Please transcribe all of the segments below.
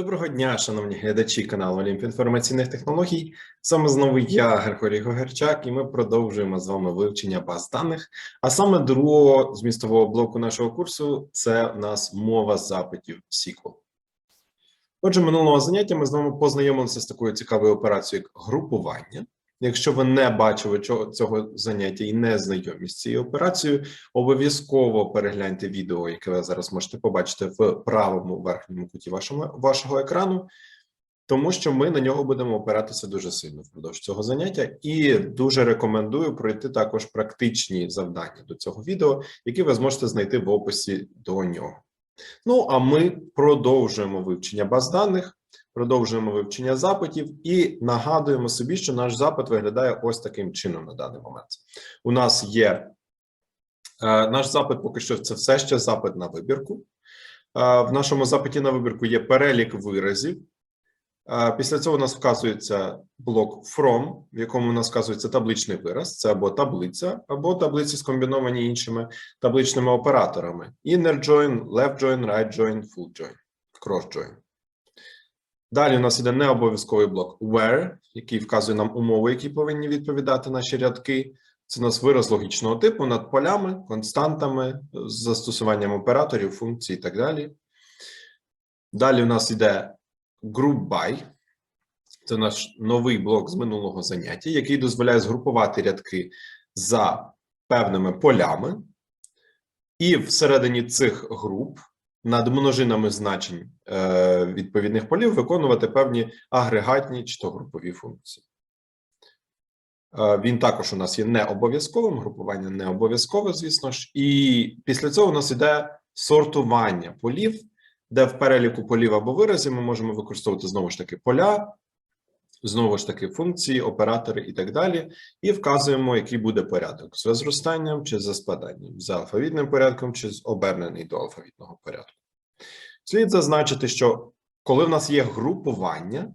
Доброго дня, шановні глядачі каналу Олімп інформаційних технологій. Саме знову я, Григорій Гогерчак, і ми продовжуємо з вами вивчення баз даних. А саме другого змістового блоку нашого курсу це у нас мова запитів SQL. Отже, минулого заняття ми з вами познайомилися з такою цікавою операцією, як групування. Якщо ви не бачили цього заняття і не знайомі з цією операцією, обов'язково перегляньте відео, яке ви зараз можете побачити в правому верхньому куті вашого, вашого екрану, тому що ми на нього будемо опиратися дуже сильно впродовж цього заняття, і дуже рекомендую пройти також практичні завдання до цього відео, які ви зможете знайти в описі до нього. Ну а ми продовжуємо вивчення баз даних. Продовжуємо вивчення запитів і нагадуємо собі, що наш запит виглядає ось таким чином на даний момент. У нас є е, наш запит, поки що це все ще запит на вибірку. Е, в нашому запиті на вибірку є перелік виразів. Е, після цього у нас вказується блок from, в якому у нас вказується табличний вираз. Це або таблиця, або таблиці скомбіновані іншими табличними операторами: inner join, left join, right join, full join, cross join. Далі у нас іде необов'язковий блок where, який вказує нам умови, які повинні відповідати наші рядки. Це у нас вираз логічного типу над полями, константами, з застосуванням операторів, функцій і так далі. Далі у нас іде group by. Це наш новий блок з минулого заняття, який дозволяє згрупувати рядки за певними полями. І всередині цих груп над множинами значень е, відповідних полів виконувати певні агрегатні чи то групові функції. Е, він також у нас є не обов'язковим, групування не обов'язкове, звісно ж. І після цього у нас іде сортування полів, де в переліку полів або виразів ми можемо використовувати знову ж таки поля, знову ж таки функції, оператори і так далі. І вказуємо, який буде порядок за зростанням чи за спаданням, за алфавітним порядком чи з обернений до алфавітного порядку. Слід зазначити, що коли в нас є групування,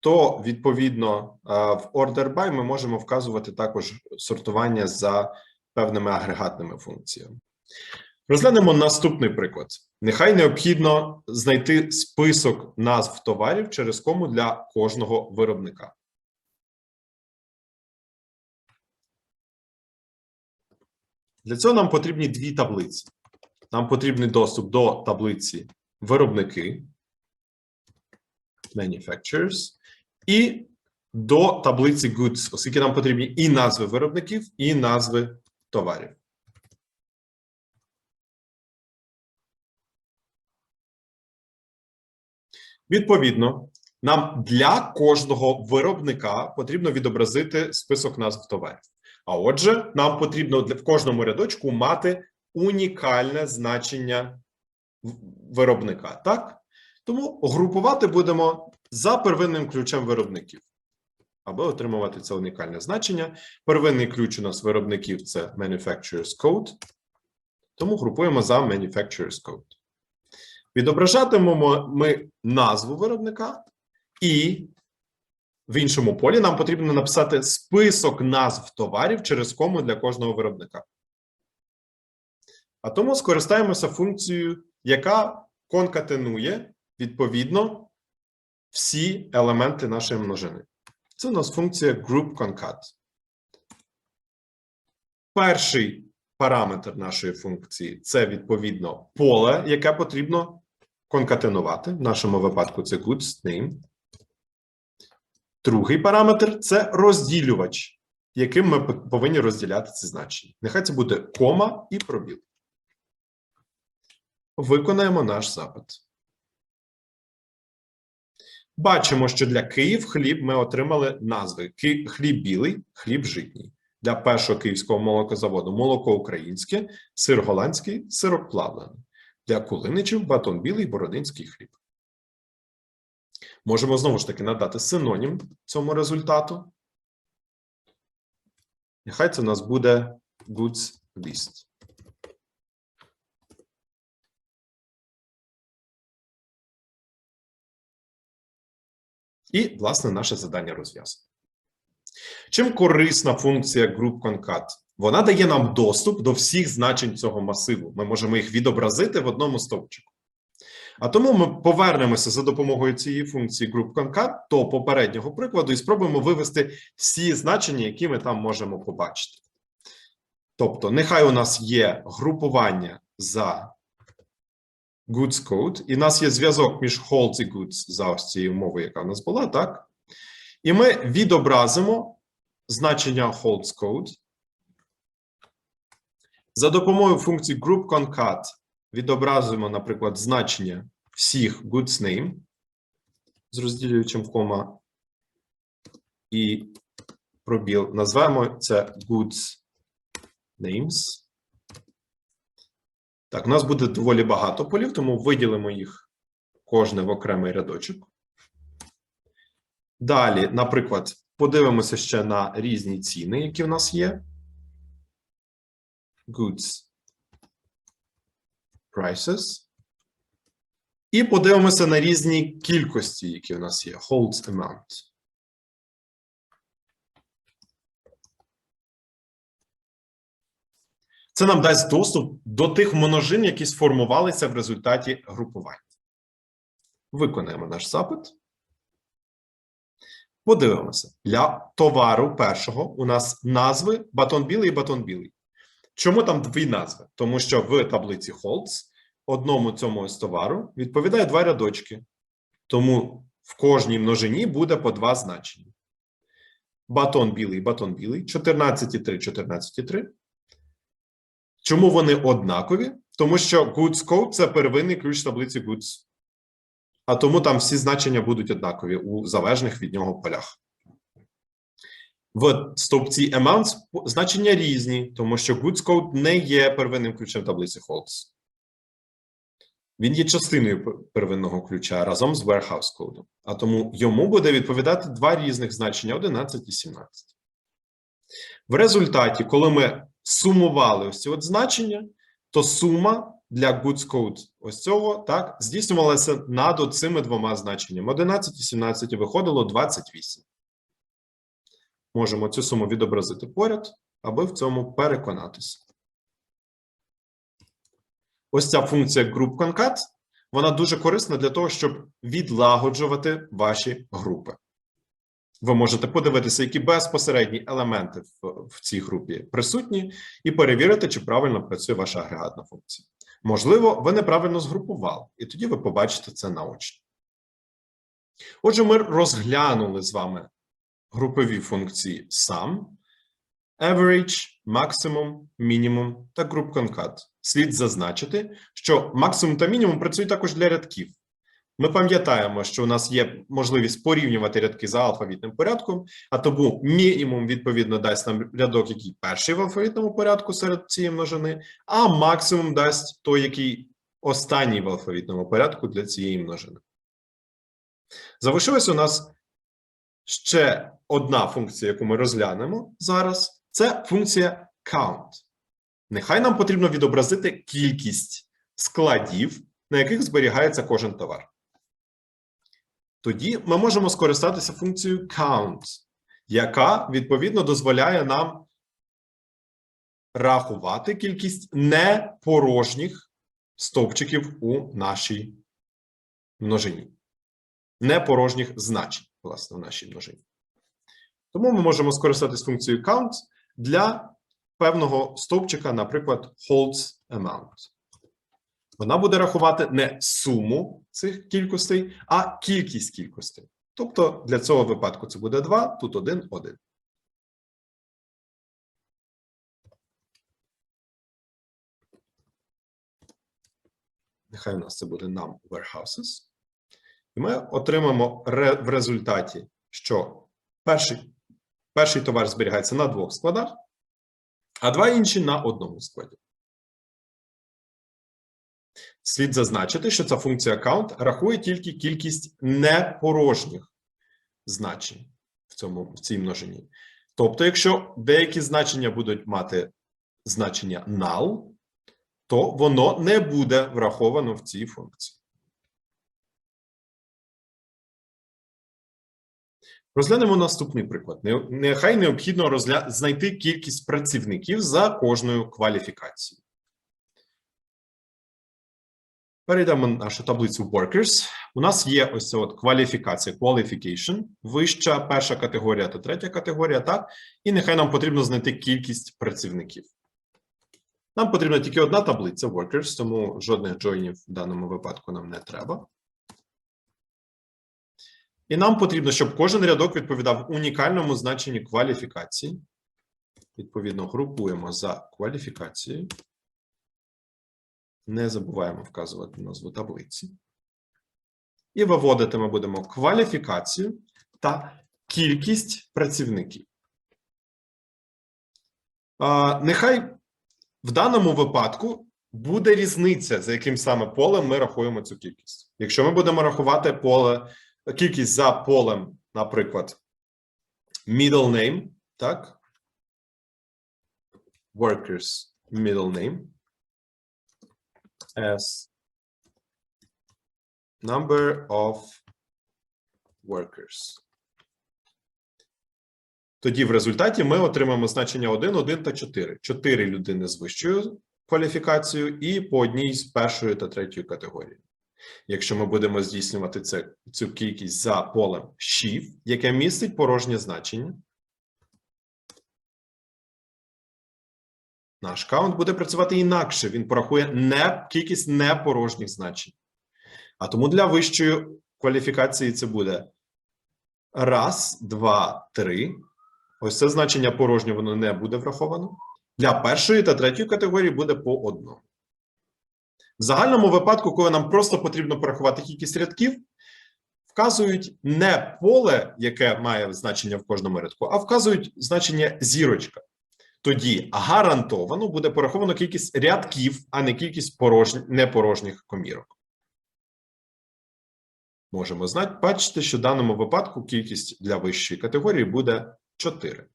то відповідно е, в order by ми можемо вказувати також сортування за певними агрегатними функціями. Розглянемо наступний приклад. Нехай необхідно знайти список назв товарів через кому для кожного виробника. Для цього нам потрібні дві таблиці. Нам потрібний доступ до таблиці виробники manufacturers і до таблиці goods, оскільки нам потрібні і назви виробників, і назви товарів. Відповідно, нам для кожного виробника потрібно відобразити список назв товарів. А отже, нам потрібно в кожному рядочку мати унікальне значення виробника. Так? Тому групувати будемо за первинним ключем виробників, аби отримувати це унікальне значення. Первинний ключ у нас виробників це Manufacturer's Code, тому групуємо за Manufacturer's Code. Відображатимемо ми назву виробника, і в іншому полі нам потрібно написати список назв товарів через кому для кожного виробника. А тому скористаємося функцією, яка конкатенує відповідно всі елементи нашої множини. Це у нас функція group_concat. Перший параметр нашої функції це відповідно поле, яке потрібно конкатенувати. В нашому випадку це goods name. Другий параметр це розділювач, яким ми повинні розділяти ці значення. Нехай це буде кома і пробіл. Виконаємо наш запит. Бачимо, що для Київ хліб ми отримали назви: хліб білий, хліб житній. Для першого київського молокозаводу молоко українське, сир голландський, сирок плавлений. Для кулиничів батон білий, бородинський хліб. Можемо знову ж таки надати синонім цьому результату. Нехай це у нас буде goods list. І, власне, наше завдання розв'язано. Чим корисна функція group_concat? Вона дає нам доступ до всіх значень цього масиву. Ми можемо їх відобразити в одному стовпчику. А тому ми повернемося за допомогою цієї функції group до попереднього прикладу і спробуємо вивести всі значення, які ми там можемо побачити. Тобто, нехай у нас є групування за goods code, і в нас є зв'язок між holds і goods за ось цією мовою, яка в нас була, так? І ми відобразимо значення holds code за допомогою функції group відобразимо, наприклад, значення всіх goods name з розділюючим кома і пробіл. Назвемо це goods names. Так, у нас буде доволі багато полів, тому виділимо їх кожне в окремий рядочок. Далі, наприклад, подивимося ще на різні ціни, які в нас є. Goods prices. І подивимося на різні кількості, які у нас є. Holds amount. Це нам дасть доступ до тих множин, які сформувалися в результаті групування. Виконаємо наш запит. Подивимося. Для товару першого у нас назви батон білий і батон білий. Чому там дві назви? Тому що в таблиці Holds одному цьому з товару відповідає два рядочки. Тому в кожній множині буде по два значення. Батон білий, батон білий, 14,3, 14,3. Чому вони однакові? Тому що goods code – це первинний ключ таблиці goods. А тому там всі значення будуть однакові у залежних від нього полях. В стовпці amounts значення різні, тому що goods code не є первинним ключем таблиці Holds. Він є частиною первинного ключа разом з warehouse кодом. А тому йому буде відповідати два різних значення 11 і 17. В результаті, коли ми сумували ось ці от значення, то сума для goods code ось цього так здійснювалася над цими двома значеннями. 11 і 17 і виходило 28. Можемо цю суму відобразити поряд, аби в цьому переконатися. Ось ця функція group concat, вона дуже корисна для того, щоб відлагоджувати ваші групи. Ви можете подивитися, які безпосередні елементи в, в цій групі присутні, і перевірити, чи правильно працює ваша агрегатна функція. Можливо, ви неправильно згрупували, і тоді ви побачите це наочно. Отже, ми розглянули з вами групові функції sum, average, maximum, minimum та group concat. Слід зазначити, що максимум та мінімум працюють також для рядків. Ми пам'ятаємо, що у нас є можливість порівнювати рядки за алфавітним порядком, а тому мінімум, відповідно, дасть нам рядок, який перший в алфавітному порядку серед цієї множини, а максимум дасть той, який останній в алфавітному порядку для цієї множини. Залишилась у нас ще одна функція, яку ми розглянемо зараз, це функція count. Нехай нам потрібно відобразити кількість складів, на яких зберігається кожен товар. Тоді ми можемо скористатися функцією count, яка відповідно дозволяє нам рахувати кількість непорожніх стовпчиків у нашій множині. Непорожніх значень, власне, в нашій множині. Тому ми можемо скористатися функцією count для певного стовпчика, наприклад, holds amount. Вона буде рахувати не суму цих кількостей, а кількість кількостей. Тобто для цього випадку це буде 2, тут 1, 1. Нехай у нас це буде num warehouses. І ми отримаємо в результаті, що перший, перший товар зберігається на двох складах, а два інші на одному складі. Слід зазначити, що ця функція count рахує тільки кількість непорожніх значень в цьому, в цій множині. Тобто, якщо деякі значення будуть мати значення null, то воно не буде враховано в цій функції. Розглянемо наступний приклад. Нехай необхідно розгля... знайти кількість працівників за кожною кваліфікацією. Перейдемо на нашу таблицю Workers. У нас є ось ця от кваліфікація, qualification, вища, перша категорія та третя категорія, так? І нехай нам потрібно знайти кількість працівників. Нам потрібна тільки одна таблиця Workers, тому жодних джойнів в даному випадку нам не треба. І нам потрібно, щоб кожен рядок відповідав унікальному значенню кваліфікації. Відповідно, групуємо за кваліфікацією. Не забуваємо вказувати назву таблиці. І виводити ми будемо кваліфікацію та кількість працівників. А, нехай в даному випадку буде різниця, за яким саме полем ми рахуємо цю кількість. Якщо ми будемо рахувати поле, кількість за полем, наприклад, middle name, так? Workers middle name as number of workers. Тоді в результаті ми отримаємо значення 1, 1 та 4. 4 людини з вищою кваліфікацією і по одній з першої та третьої категорії. Якщо ми будемо здійснювати це, цю кількість за полем shift, яке містить порожнє значення, наш каунт буде працювати інакше. Він порахує не кількість непорожніх значень. А тому для вищої кваліфікації це буде раз, два, три. Ось це значення порожнє, воно не буде враховано. Для першої та третьої категорії буде по одному. В загальному випадку, коли нам просто потрібно порахувати кількість рядків, вказують не поле, яке має значення в кожному рядку, а вказують значення зірочка. Тоді гарантовано буде пораховано кількість рядків, а не кількість порожніх, непорожніх комірок. Можемо знати, бачити, що в даному випадку кількість для вищої категорії буде 4.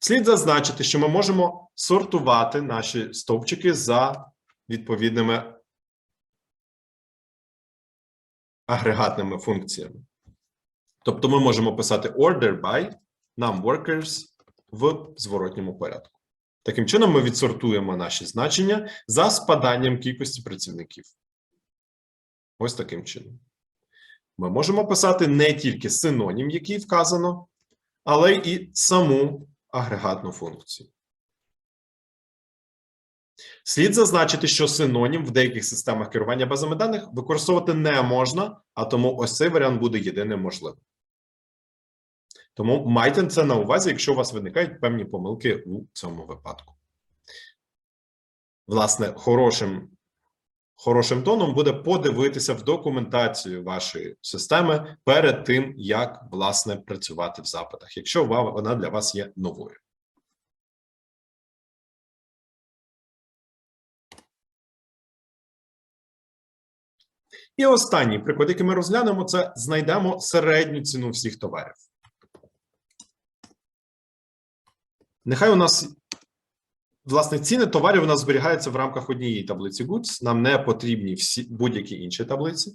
Слід зазначити, що ми можемо сортувати наші стовпчики за відповідними агрегатними функціями. Тобто ми можемо писати order by num workers в зворотньому порядку. Таким чином, ми відсортуємо наші значення за спаданням кількості працівників. Ось таким чином. Ми можемо писати не тільки синонім, який вказано, але і саму агрегатну функцію. Слід зазначити, що синонім в деяких системах керування базами даних використовувати не можна, а тому ось цей варіант буде єдиним можливим. Тому майте це на увазі, якщо у вас виникають певні помилки у цьому випадку. Власне, хорошим хорошим тоном буде подивитися в документацію вашої системи перед тим, як власне працювати в запитах, якщо вона для вас є новою. І останній приклад, який ми розглянемо, це знайдемо середню ціну всіх товарів. Нехай у нас власне ціни товарів у нас зберігаються в рамках однієї таблиці Goods. Нам не потрібні всі будь-які інші таблиці,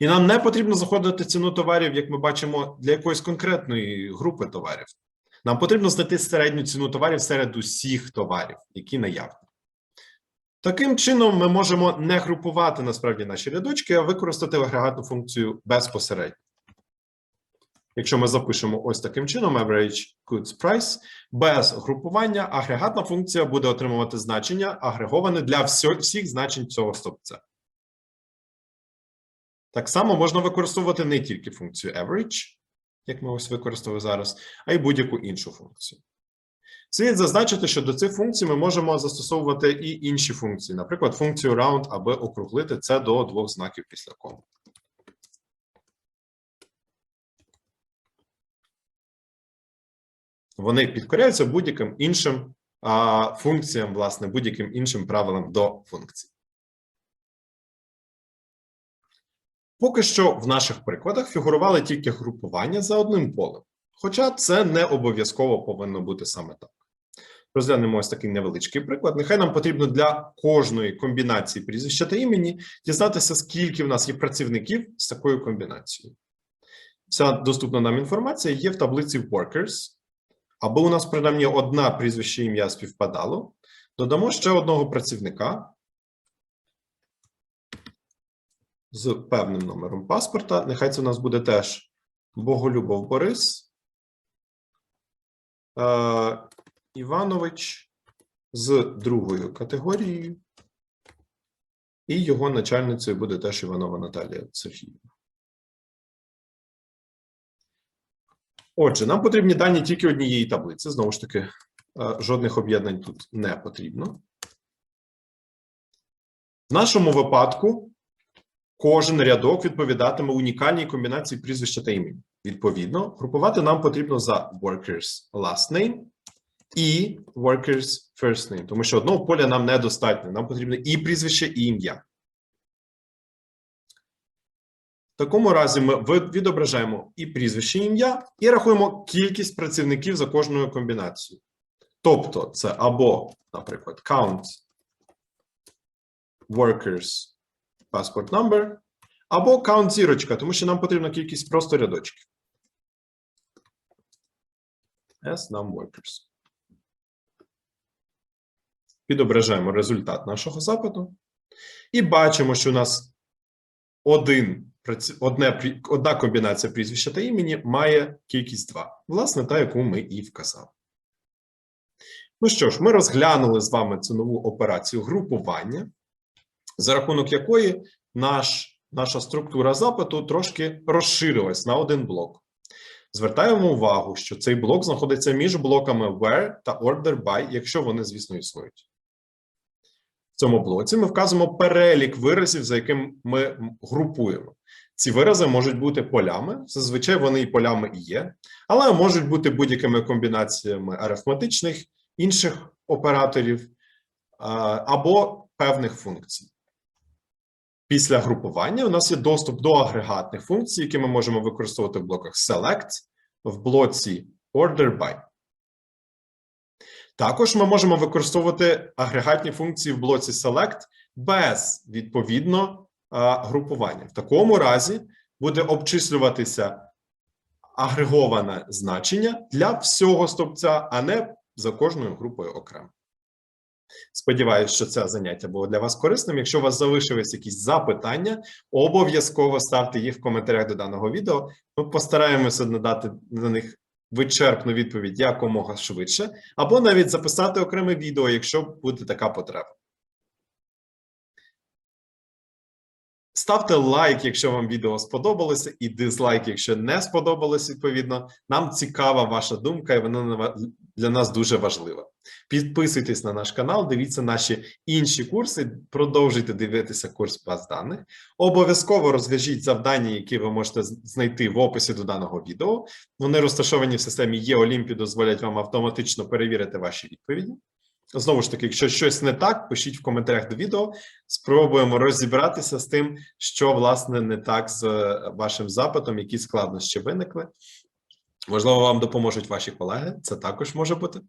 і нам не потрібно заходити ціну товарів, як ми бачимо, для якоїсь конкретної групи товарів. Нам потрібно знайти середню ціну товарів серед усіх товарів, які наявні. Таким чином, ми можемо не групувати насправді наші рядочки, а використати агрегатну функцію безпосередньо. Якщо ми запишемо ось таким чином average goods price, без групування агрегатна функція буде отримувати значення, агреговане для всіх значень цього стовпця. Так само можна використовувати не тільки функцію average, як ми ось використовуємо зараз, а й будь-яку іншу функцію. Слід зазначити, що до цих функцій ми можемо застосовувати і інші функції, наприклад, функцію round, аби округлити це до двох знаків після кому. Вони підкоряються будь-яким іншим а, функціям, власне, будь-яким іншим правилам до функцій. Поки що в наших прикладах фігурували тільки групування за одним полем, хоча це не обов'язково повинно бути саме так. Розглянемо ось такий невеличкий приклад. Нехай нам потрібно для кожної комбінації прізвища та імені дізнатися, скільки в нас є працівників з такою комбінацією. Ця доступна нам інформація є в таблиці Workers. Аби у нас принаймні одна прізвище ім'я співпадало, додамо ще одного працівника. з певним номером паспорта. Нехай це у нас буде теж Боголюбов Борис е, Іванович з другою категорією. І його начальницею буде теж Іванова Наталія Софіївна. Отже, нам потрібні дані тільки однієї таблиці. Знову ж таки, е, жодних об'єднань тут не потрібно. В нашому випадку кожен рядок відповідатиме унікальній комбінації прізвища та імені. Відповідно, групувати нам потрібно за workers last name і workers first name, тому що одного поля нам недостатньо. Нам потрібно і прізвище, і ім'я. Такому разі ми відображаємо і прізвище, ім'я, і рахуємо кількість працівників за кожною комбінацією. Тобто, це або, наприклад, count workers passport number, або count зірочка, тому що нам потрібна кількість просто рядочків. S num workers. Відображаємо результат нашого запиту. І бачимо, що у нас один, одне, одна комбінація прізвища та імені має кількість 2. Власне, та, яку ми і вказали. Ну що ж, ми розглянули з вами цю нову операцію групування, за рахунок якої наш, наша структура запиту трошки розширилась на один блок. Звертаємо увагу, що цей блок знаходиться між блоками where та order by, якщо вони, звісно, існують. В цьому блоці ми вказуємо перелік виразів, за яким ми групуємо. Ці вирази можуть бути полями, зазвичай вони і полями і є, але можуть бути будь-якими комбінаціями арифметичних, інших операторів або певних функцій. Після групування у нас є доступ до агрегатних функцій, які ми можемо використовувати в блоках select, в блоці order by. Також ми можемо використовувати агрегатні функції в блоці select без відповідно групування. В такому разі буде обчислюватися агреговане значення для всього стовпця, а не за кожною групою окремо. Сподіваюсь, що це заняття було для вас корисним. Якщо у вас залишились якісь запитання, обов'язково ставте їх в коментарях до даного відео. Ми постараємося надати на них вичерпну відповідь якомога швидше, або навіть записати окреме відео, якщо буде така потреба. Ставте лайк, якщо вам відео сподобалося, і дизлайк, якщо не сподобалось, відповідно. Нам цікава ваша думка, і вона для нас дуже важлива. Підписуйтесь на наш канал, дивіться наші інші курси, продовжуйте дивитися курс баз даних. Обов'язково розв'яжіть завдання, які ви можете знайти в описі до даного відео. Вони розташовані в системі Є-Олімпі, дозволять вам автоматично перевірити ваші відповіді. Знову ж таки, якщо щось не так, пишіть в коментарях до відео. Спробуємо розібратися з тим, що власне не так з е, вашим запитом, які складнощі виникли. Можливо, вам допоможуть ваші колеги. Це також може бути.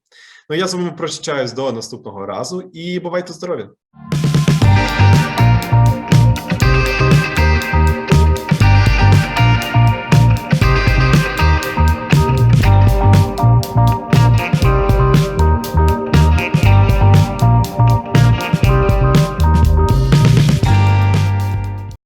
Ну я з вами прощаюсь до наступного разу і бувайте здорові!